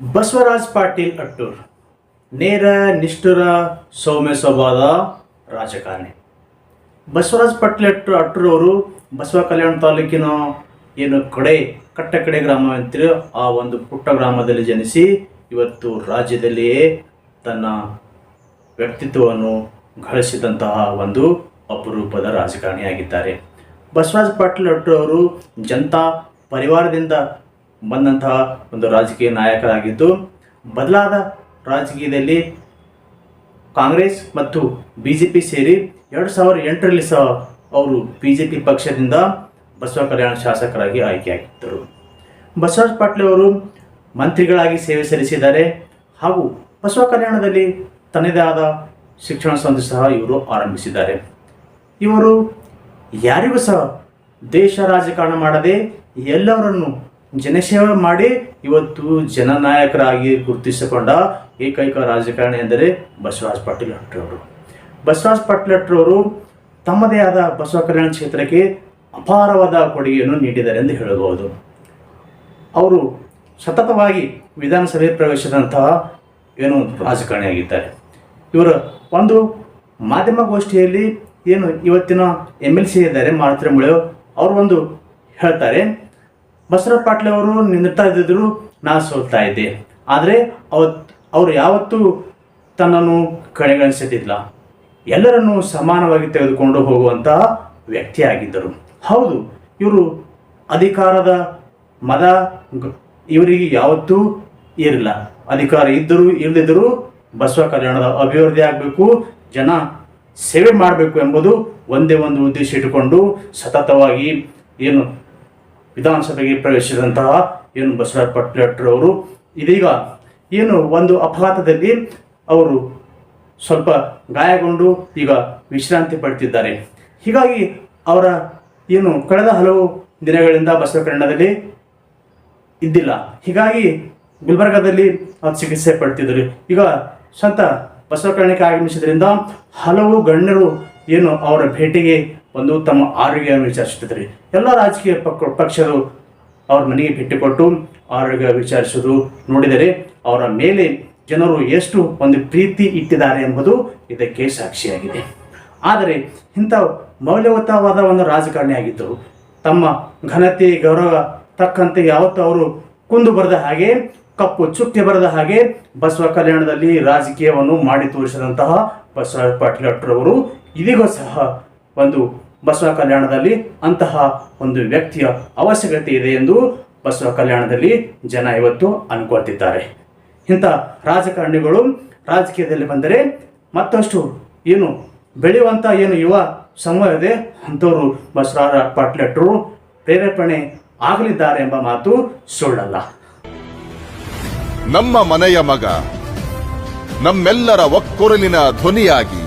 ಬಸವರಾಜ್ ಪಾಟೀಲ್ ಅಟ್ಟೂರ್, ನೇರ ನಿಷ್ಠುರ ಸೌಮ್ಯ ಸ್ವಭಾವದ ರಾಜಕಾರಣಿ. ಬಸವರಾಜ್ ಪಾಟೀಲ್ ಅಟ್ಟೂರ್ ಅಟ್ಟೂರ್ ಅವರು ಬಸವ ಕಲ್ಯಾಣ ತಾಲೂಕಿನ ಏನು ಕಡೆ ಕಟ್ಟ ಕಡೆ ಗ್ರಾಮ ಅಂತೀರಿ ಆ ಒಂದು ಪುಟ್ಟ ಗ್ರಾಮದಲ್ಲಿ ಜನಿಸಿ ಇವತ್ತು ರಾಜ್ಯದಲ್ಲಿಯೇ ತನ್ನ ವ್ಯಕ್ತಿತ್ವವನ್ನು ಗಳಿಸಿದಂತಹ ಒಂದು ಅಪರೂಪದ ರಾಜಕಾರಣಿಯಾಗಿದ್ದಾರೆ. ಬಸವರಾಜ ಪಾಟೀಲ್ ಅಟ್ಟೂರ್ ಅವರು ಜನತಾ ಪರಿವಾರದಿಂದ ಬಂದಂತಹ ಒಂದು ರಾಜಕೀಯ ನಾಯಕರಾಗಿದ್ದು, ಬದಲಾದ ರಾಜಕೀಯದಲ್ಲಿ ಕಾಂಗ್ರೆಸ್ ಮತ್ತು ಬಿ ಜೆ ಪಿ ಸೇರಿ ಎರಡು ಸಾವಿರದ ಎಂಟರಲ್ಲಿ ಸಹ ಅವರು ಬಿ ಜೆ ಪಿ ಪಕ್ಷದಿಂದ ಬಸವ ಕಲ್ಯಾಣ ಶಾಸಕರಾಗಿ ಆಯ್ಕೆಯಾಗಿದ್ದರು. ಬಸವರಾಜ ಪಾಟೀಲ್ ಅವರು ಮಂತ್ರಿಗಳಾಗಿ ಸೇವೆ ಸಲ್ಲಿಸಿದ್ದಾರೆ ಹಾಗೂ ಬಸವ ಕಲ್ಯಾಣದಲ್ಲಿ ತನ್ನದೇ ಆದ ಶಿಕ್ಷಣ ಸಂಸ್ಥೆ ಸಹ ಇವರು ಆರಂಭಿಸಿದ್ದಾರೆ. ಇವರು ಯಾರಿಗೂ ಸಹ ದೇಶ ರಾಜಕಾರಣ ಮಾಡದೆ ಎಲ್ಲವರನ್ನು ಜನಸೇವೆ ಮಾಡಿ ಇವತ್ತು ಜನನಾಯಕರಾಗಿ ಗುರುತಿಸಿಕೊಂಡ ಏಕೈಕ ರಾಜಕಾರಣಿ ಎಂದರೆ ಬಸವರಾಜ ಪಾಟೀಲ್ ಅವರು ಬಸವರಾಜ ಪಾಟೀಲ್ ಅವರು ತಮ್ಮದೇ ಆದ ಬಸವ ಕಲ್ಯಾಣ ಕ್ಷೇತ್ರಕ್ಕೆ ಅಪಾರವಾದ ಕೊಡುಗೆಯನ್ನು ನೀಡಿದ್ದಾರೆ ಎಂದು ಹೇಳಬಹುದು. ಅವರು ಸತತವಾಗಿ ವಿಧಾನಸಭೆ ಪ್ರವೇಶಿಸಿದಂತಹ ಏನು ರಾಜಕಾರಣಿಯಾಗಿದ್ದಾರೆ. ಇವರು ಒಂದು ಮಾಧ್ಯಮಗೋಷ್ಠಿಯಲ್ಲಿ ಏನು ಇವತ್ತಿನ ಎಂ ಎಲ್ ಸಿ ಇದ್ದಾರೆ ಮಾರುತಿ ಮುಳೆ ಅವರು ಒಂದು ಹೇಳ್ತಾರೆ ಬಸವರಾಜ ಪಾಟೀಲ್ ಅವರು ನಿಂದಿರ್ತಾ ಇದ್ದಿದ್ರು ನಾ ಸೋಲ್ತಾ ಇದ್ದೆ. ಆದರೆ ಅವತ್ತು ಅವರು ಯಾವತ್ತೂ ತನ್ನನ್ನು ಕಡೆಗಣಿಸುತ್ತಿಲ್ಲ ಎಲ್ಲರನ್ನೂ ಸಮಾನವಾಗಿ ತೆಗೆದುಕೊಂಡು ಹೋಗುವಂತಹ ವ್ಯಕ್ತಿಯಾಗಿದ್ದರು ಹೌದು, ಇವರು ಅಧಿಕಾರದ ಮದ ಇವರಿಗೆ ಯಾವತ್ತೂ ಇರಲಿಲ್ಲ. ಅಧಿಕಾರ ಇದ್ದರೂ ಇಲ್ಲದಿದ್ದರೂ ಬಸವ ಕಲ್ಯಾಣದ ಅಭಿವೃದ್ಧಿ ಆಗಬೇಕು, ಜನ ಸೇವೆ ಮಾಡಬೇಕು ಎಂಬುದು ಒಂದೇ ಒಂದು ಉದ್ದೇಶ ಇಟ್ಟುಕೊಂಡು ಸತತವಾಗಿ ಏನು ವಿಧಾನಸಭೆಗೆ ಪ್ರವೇಶಿಸಿದಂತಹ ಏನು ಬಸವರಾಜ ಅವರು ಇದೀಗ ಏನು ಒಂದು ಅಪಘಾತದಲ್ಲಿ ಅವರು ಸ್ವಲ್ಪ ಗಾಯಗೊಂಡು ಈಗ ವಿಶ್ರಾಂತಿ ಪಡ್ತಿದ್ದಾರೆ ಹೀಗಾಗಿ ಅವರ ಏನು ಕಳೆದ ಹಲವು ದಿನಗಳಿಂದ ಬಸವ ಕನ್ನಡದಲ್ಲಿ ಇದ್ದಿಲ್ಲ. ಹೀಗಾಗಿ ಗುಲ್ಬರ್ಗಾದಲ್ಲಿ ಅವ್ರು ಚಿಕಿತ್ಸೆ ಪಡ್ತಿದ್ದರು ಈಗ ಸ್ವಂತ ಬಸವ ಕಲ್ಯಾಣಕ್ಕೆ ಆಗಮಿಸಿದ್ರಿಂದ ಹಲವು ಗಣ್ಯರು ಏನು ಅವರ ಭೇಟಿಗೆ ಬಂದು ತಮ್ಮ ಆರೋಗ್ಯವನ್ನು ವಿಚಾರಿಸುತ್ತಿದ್ದಾರೆ ಎಲ್ಲ ರಾಜಕೀಯ ಪಕ್ಕ ಪಕ್ಷರು ಅವ್ರ ಮನೆಗೆ ಭೇಟಿ ಕೊಟ್ಟು ಆರೋಗ್ಯ ವಿಚಾರಿಸೋದು ನೋಡಿದರೆ ಅವರ ಮೇಲೆ ಜನರು ಎಷ್ಟು ಒಂದು ಪ್ರೀತಿ ಇಟ್ಟಿದ್ದಾರೆ ಎಂಬುದು ಇದಕ್ಕೆ ಸಾಕ್ಷಿಯಾಗಿದೆ. ಆದರೆ ಇಂಥ ಮೌಲ್ಯಯುತವಾದ ಒಂದು ರಾಜಕಾರಣಿಯಾಗಿದ್ದರು ತಮ್ಮ ಘನತೆ, ಗೌರವ ತಕ್ಕಂತೆ ಯಾವತ್ತೂ ಅವರು ಕುಂದು ಬರದ ಹಾಗೆ, ಕಪ್ಪು ಚುಕ್ಕೆ ಬರದ ಹಾಗೆ ಬಸವ ಕಲ್ಯಾಣದಲ್ಲಿ ರಾಜಕೀಯವನ್ನು ಮಾಡಿ ತೋರಿಸಿದಂತಹ ಬಸವರಾಜ ಪಾಟೀಲ್ ಅವರು ಇದೀಗ ಸಹ ಒಂದು ಬಸವ ಕಲ್ಯಾಣದಲ್ಲಿ ಅಂತಹ ಒಂದು ವ್ಯಕ್ತಿಯ ಅವಶ್ಯಕತೆ ಇದೆ ಎಂದು ಬಸವ ಕಲ್ಯಾಣದಲ್ಲಿ ಜನ ಇವತ್ತು ಅನ್ಕೊಳ್ತಿದ್ದಾರೆ. ಇಂಥ ರಾಜಕಾರಣಿಗಳು ರಾಜಕೀಯದಲ್ಲಿ ಬಂದರೆ ಮತ್ತಷ್ಟು ಏನು ಬೆಳೆಯುವಂಥ ಏನು ಯುವ ಸಮೂಹ ಇದೆ, ಅಂಥವರು ಬಸವರಾಜ ಪಾಟ್ಲೆಟ್ರು ಪ್ರೇರೇಪಣೆ ಆಗಲಿದ್ದಾರೆ ಎಂಬ ಮಾತು ಸುಳ್ಳಲ್ಲ. ನಮ್ಮ ಮನೆಯ ಮಗ, ನಮ್ಮೆಲ್ಲರ ಒಕ್ಕೊರಲಿನ ಧ್ವನಿಯಾಗಿ